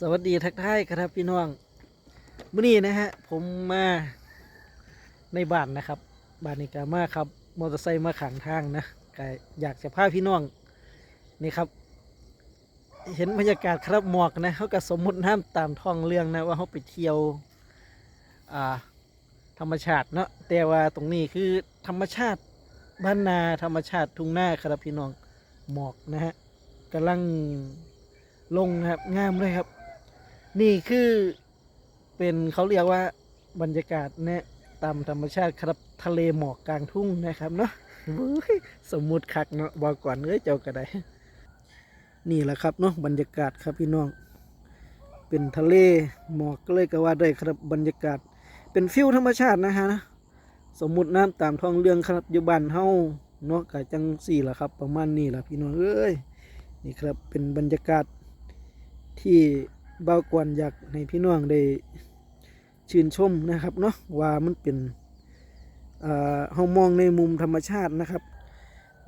สวัสดีทักทายครับพี่น้องมื่อนี้นะฮะผมมาในบ้านนะครับบ้านนี้ก็มาครับมอเตอร์ไซค์มาขังทางนะก็อยากจะพาพี่น้องนี่ครับ เห็นบรรยากาศครับหมอกนะเขาก็สมมุติน้ำตามท้องเรื่องนะว่าเขาไปเที่ยวอ่าธรรมชาติเนาะแต่ว่าตรงนี้คือธรรมชาติบ้านนาธรรมชาติทุ่งนาครับพี่น้องหมอกนะฮะกำลังลงนะครับงามเลยครับ นี่คือเป็นเขาเรียกว่าบรรยากาศเนี่ยตามธรรมชาติครับทะเลหมอกกลางทุ่งนะครับเนาะสมมุติคักเนาะบอกก่อนเอ้ยเจ้าก็ได้นี่แหละครับเนาะบรรยากาศครับพี่น้อง เป็นทะเลหมอกก็เลยก็ว่าได้ครับบรรยากาศ เป็นฟิวธรรมชาตินะฮะนะสมมุติน้ำตามท้องเรื่องครับอยู่บ้านเฮาเนาะกะจังสี่แหละครับ ประมาณนี้ละพี่น้องเอ้ยนี่ครับเป็นบรรยากาศที่ เบากวนอยากให้พี่น้องได้ชื่นชมนะครับเนาะว่ามันเป็นเอ่อเฮามองในมุมธรรมชาตินะครับ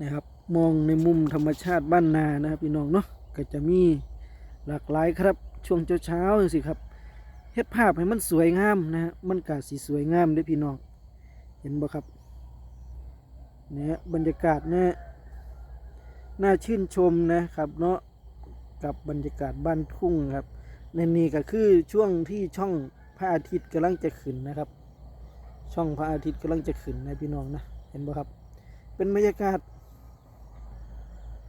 นะครับ มองในมุมธรรมชาติบ้านนานะครับพี่น้องเนาะก็จะมีหลากหลายครับ ช่วงเช้าๆสิครับเฮ็ดภาพให้มันสวยงามนะฮะมันก็สีสวยงามด้อพี่น้องเห็นบ่ครับเนี่ยบรรยากาศเนี่ยน่าชื่นชมนะครับเนาะกับบรรยากาศบ้านทุ่งครับ ในนี้ก็คือช่วงที่ช่องพระอาทิตย์กำลังจะขึ้นนะครับ ช่องพระอาทิตย์กำลังจะขึ้นนะพี่น้องนะเห็นบ่ครับ เป็นบรรยากาศ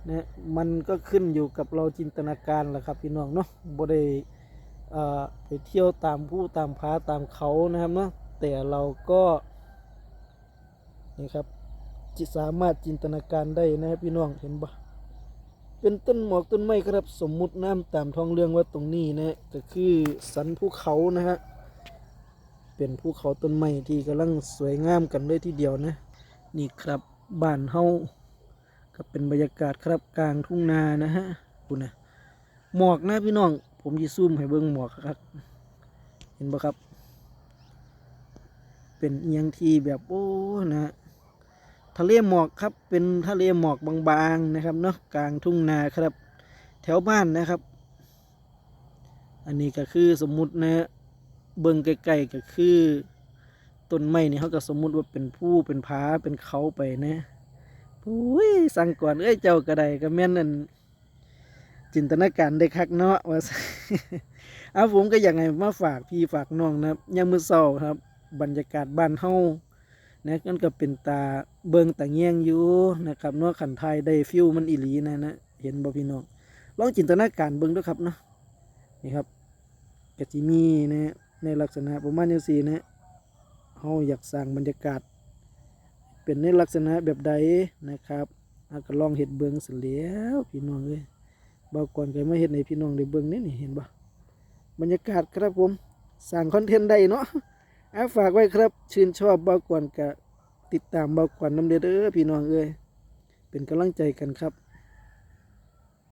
เนี่ยมันก็ขึ้นอยู่กับเราจินตนาการแหละครับพี่น้องเนาะบ่ได้อ่อไปเที่ยวตามผู้ตามผาตามเขานะครับเนาะแต่เราก็นี่ครับจิสามารถจินตนาการได้นะครับพี่น้องเห็นบ่ เป็นต้นหมอกต้นไม้ครับสมมุติน้ำตามท้องเรื่องว่าตรงนี้นะก็คือสันภูเขานะฮะเป็นภูเขาต้นไม้ที่กำลังสวยงามกันเลยทีเดียวนะ นี่ครับบ้านเฮาก็เป็นบรรยากาศครับกลางทุ่งนานะฮะคุณนะหมอกนะพี่น้อง ผมจะซูมให้เบิ่งหมอกครับ เห็นปะครับ เป็นเอียงที่แบบโอ้นะ ทะเลหมอกครับเป็นทะเลหมอกบางๆนะครับเนาะกลางทุ่งนาครับ แถวบ้านนะครับ อันนี้ก็คือสมมุตินะเบิ่งใกลๆก็คือต้นไม้นี่เขาก็สมมุติว่าเป็นผู้เป็นผาเป็นเขาไปนะอุ้ยสั่งก่อนเอ้ยเจ้าก็ได้ก็แม่นนั่นจินตนาการได้คักเนาะว่าเอาผมก็อยากให้มาฝากพี่ฝากน้องนะครับยามมื้อเช้าครับ บรรยากาศบ้านเฮา นะนั่นก็เป็นตาเบิงตาเงียงอยู่นะครับเนาะขันไทยได้ฟิวมันอีหลีนะนะเห็นบ่พี่น้องลองจินตนาการเบิงด้วยครับเนาะนี่ครับกะจิมีนะในลักษณะประมาณนี้สินะเฮาอยากสร้างบรรยากาศ เป็นในลักษณะแบบใดนะครับเอาก็ลองเฮ็ดเบิ่งสิแล้วพี่น้องเอ้ยบ่ก่อนก็มาเฮ็ดให้พี่น้องได้เบิงนี่นี่เห็นบ่บรรยากาศครับผมสร้างคอนเทนต์ได้เนาะ อาฝากไว้ครับ ชื่นชอบเบากวนกะติดตามเบากวนน้ำเด้อเด้อพี่น้องเอ้ยเป็นกำลังใจกันครับ